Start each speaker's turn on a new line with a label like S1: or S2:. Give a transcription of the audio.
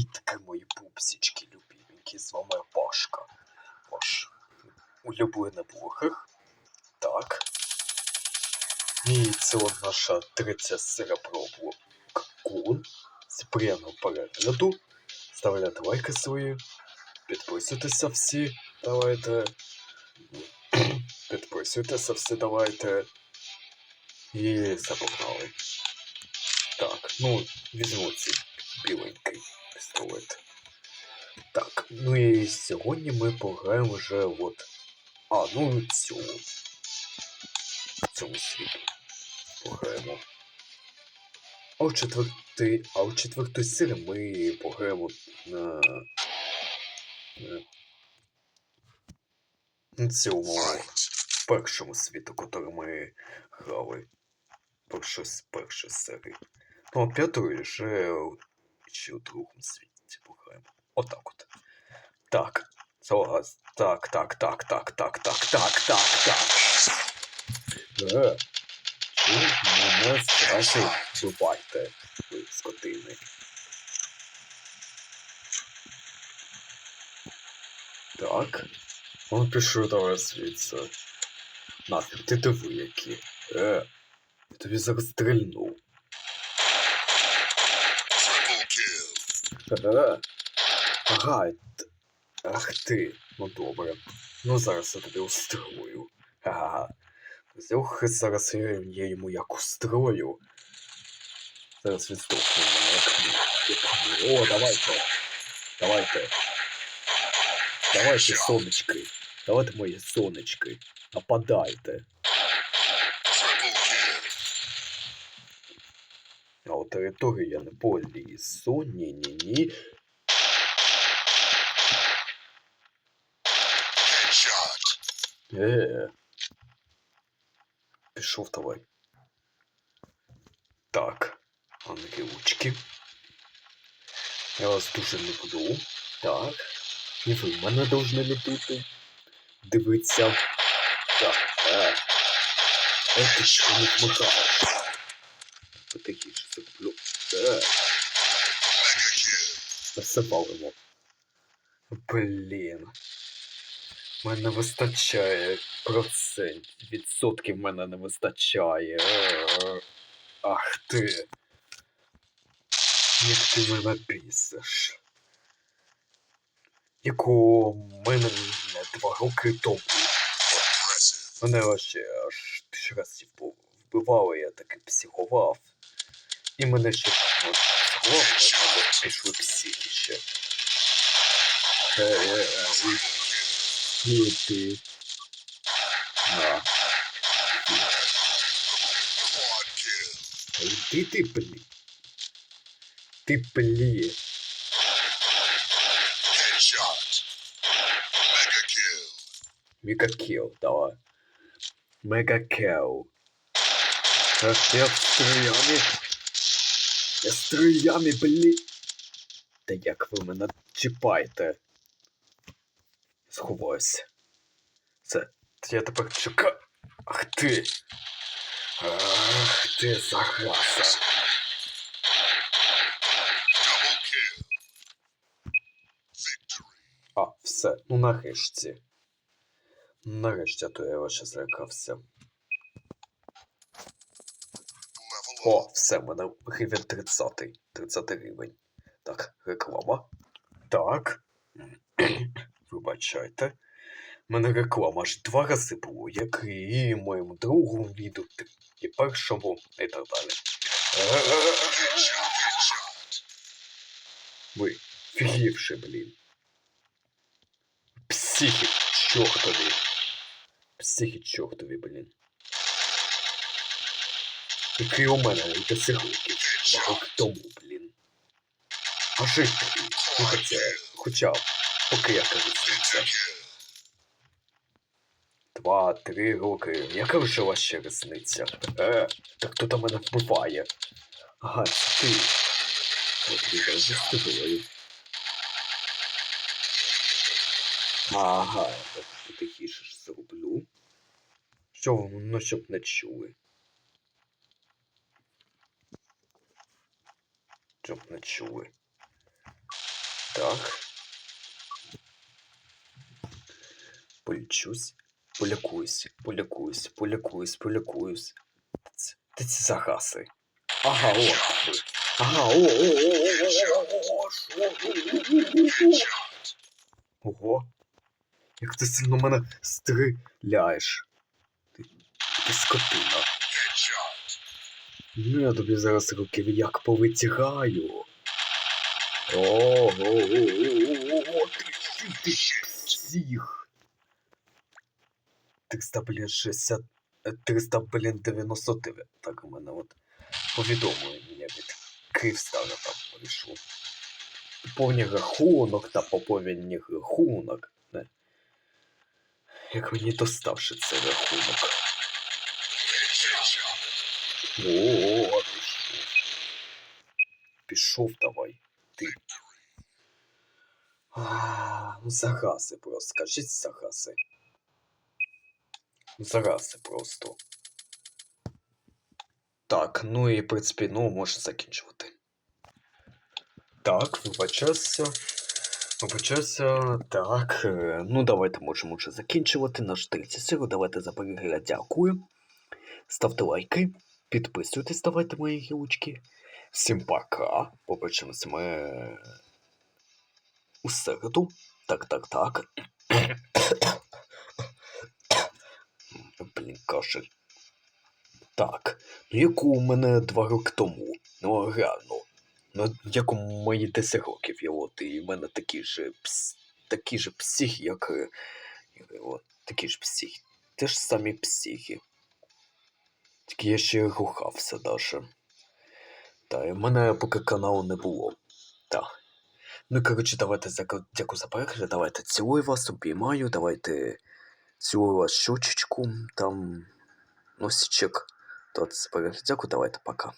S1: Привітки, мої пупсічки, любименькі, з вами Пашка. Ваш улюблений блогер. Так. І це от наша третя серія про Кун. З приємного перегляду. Ставляйте лайки свої. Підписуйтеся всі. Давайте. Підписуйтеся всі, давайте. І запогнали. Так, ну, візьму цей біленький пістолет. Так, ну і сьогодні ми пограємо вже от. А, ну цю. В цьому світі. Пограємо. А в четвертий. А в четвертій серії ми пограємо на. на... Цьому першому світу, який ми грали. Першу, першу серію. Ну, а п'ятою вже ще у другому світі пограємо. Отак от. Так. Зараз. Так, так, так, так, так, так, так, так, так. Е. Чому мене страшно вбивайте, ви скотини. Так. Он пішов давай звідси. Нафіг, ти диви які. Е. Я тобі зараз стрільну. Ага. Ах ти. Ну добре. Ну зараз я тобі устрою. Ага. Ох, зараз я, йому як устрою. Зараз здохне мене як. О, давайте. Давайте. Давайте, сонечки. Давайте мої сонечки. Нападайте.
S2: Triple kill.
S1: А у територію я не полізу. Ні-ні-ні. Е. Пішов давай. Так. Ангелочки. Я вас дуже люблю. Так. І ви мене должны любити. Дивиться. Так. Е. Е, ти що не вмикаєш? Е.
S2: Mega kill.
S1: Блін. Мене вистачає процент. Відсотків мене не вистачає. Е, Ах ти. Як ти мене бісиш. Якого мене не два роки тому. Мене вообще аж тисяч разів вбивали, я таки психував. І мене ще сховали, але пішли психи ще. Ти. На. Ти ти
S2: плі. Ти плі.
S1: Мегакіл, давай. Мегакіл. Це все в стріляні. Я стрілями, блін. Та як ви мене чіпаєте? Сховаюся. Це. Я тепер чекаю. Ах ти. Ах ти.
S2: Double
S1: А, все, ну нарешті. Нарешті, а то я ще злякався. О, все, в мене рівень 30. 30 рівень. Так, реклама. Так. Вибачайте. У мене реклама аж два рази було, як і моєму другому відео, і першому, і так далі. Ви, фігівши, блін. Психи чортові. Психи чортові, блін. Який у мене два роки тому, блін. А жить тобі, ну хоча, хоча, поки я кажу це. Два-три роки. Яка вже ваша різниця? Е, так хто там мене вбиває? Ага, ти. От я зі тобою. Ага, я так потихіше ж зроблю. Що, ну щоб не чули. Щоб не чули. Так. Полічусь. Полякуюсь, полякуюсь, полякуюсь, полякуюсь. Та ці загаси. Ага, о. Ага, о, о. Ого. Як ти сильно мене стріляєш. Ти, ти скотина. Ну, я тобі зараз руки як повитягаю. Ого, ти, ти 300, блін, 60... е, 300, блін, 99. Так, у мене от повідомлення від Київстара там прийшло. Поповній рахунок та поповній рахунок. Не. Як мені доставши цей рахунок. О, пішов. Давай. Ти. А, ну загаси просто. Скажіть загаси. Ну, Загаси просто. Так, ну і в принципі, ну можна закінчувати. Так, вибачався. Вибачався. Так. е, Ну давайте можемо вже закінчувати наш 30 сиру. Давайте за перегляд дякую. Ставте лайки. Підписуйтесь, давайте мої гілочки. Всім пока. Побачимось ми у середу. Так, так, так. Блін, кашель. Так. Ну яку у мене два роки тому? Ну реально. Ну, як у мої 10 років є, от, і в мене такі ж пс... такі ж психи, як. е, От, такі ж психи. Те ж самі психи. Тільки я ще рухався даже. Та, і в мене поки каналу не було. Так. Ну, коротше, давайте дякую за перегляд. Давайте цілую вас, обіймаю, давайте цілую вас щочечку, там носичок. Перегляд. Дякую, давайте, пока.